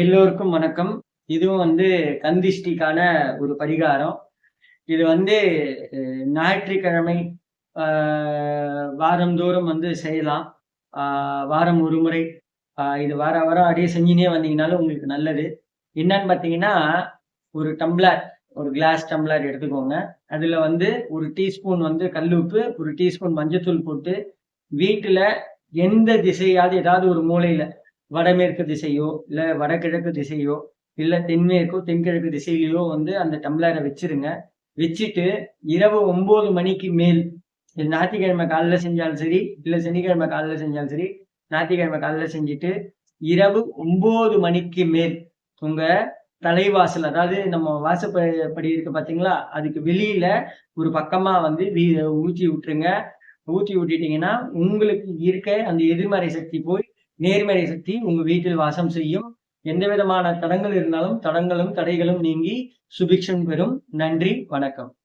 எல்லோருக்கும் வணக்கம். இதுவும் வந்து கந்திஷ்டிக்கான ஒரு பரிகாரம். இது வந்து ஞாயிற்றுக்கிழமை வாரந்தோறும் வந்து செய்யலாம். வாரம் ஒரு முறை. இது வார வாரம் அப்படியே செஞ்சுனே வந்தீங்கனாலும் உங்களுக்கு நல்லது. என்னன்னு பார்த்தீங்கன்னா ஒரு டம்ளர் ஒரு கிளாஸ் டம்ளர் எடுத்துக்கோங்க. அதில் வந்து ஒரு டீஸ்பூன் வந்து கல்லுப்பு ஒரு டீஸ்பூன் மஞ்சத்தூள் போட்டு வீட்டில் எந்த திசையாவது ஏதாவது ஒரு மூலையில் வடமேற்கு திசையோ இல்லை வடகிழக்கு திசையோ இல்லை தென்மேற்கோ தென்கிழக்கு திசையிலையோ வந்து அந்த டம்ளரை வச்சிருங்க. வச்சுட்டு இரவு ஒன்பது மணிக்கு மேல் ஞாயிற்றுக்கிழமை காலையில் செஞ்சாலும் சரி இல்லை சனிக்கிழமை காலையில் செஞ்சாலும் சரி ஞாயிற்றுக்கிழமை காலையில் செஞ்சுட்டு இரவு ஒன்பது மணிக்கு மேல் உங்க தலைவாசல் அதாவது நம்ம வாசப்படி இருக்கு பார்த்தீங்களா அதுக்கு வெளியில ஒரு பக்கமா வந்து வீ ஊற்றி விட்டுருங்க. ஊற்றி விட்டுட்டீங்கன்னா உங்களுக்கு இருக்க அந்த எதிர்மறை சக்தி போய் நேர்மறை சக்தி உங்க வீட்டில் வாசம் செய்யும். எந்த விதமான தடங்கள் இருந்தாலும் தடங்களும் தடைகளும் நீங்கி சுபிக்ஷம் பெறும். நன்றி வணக்கம்.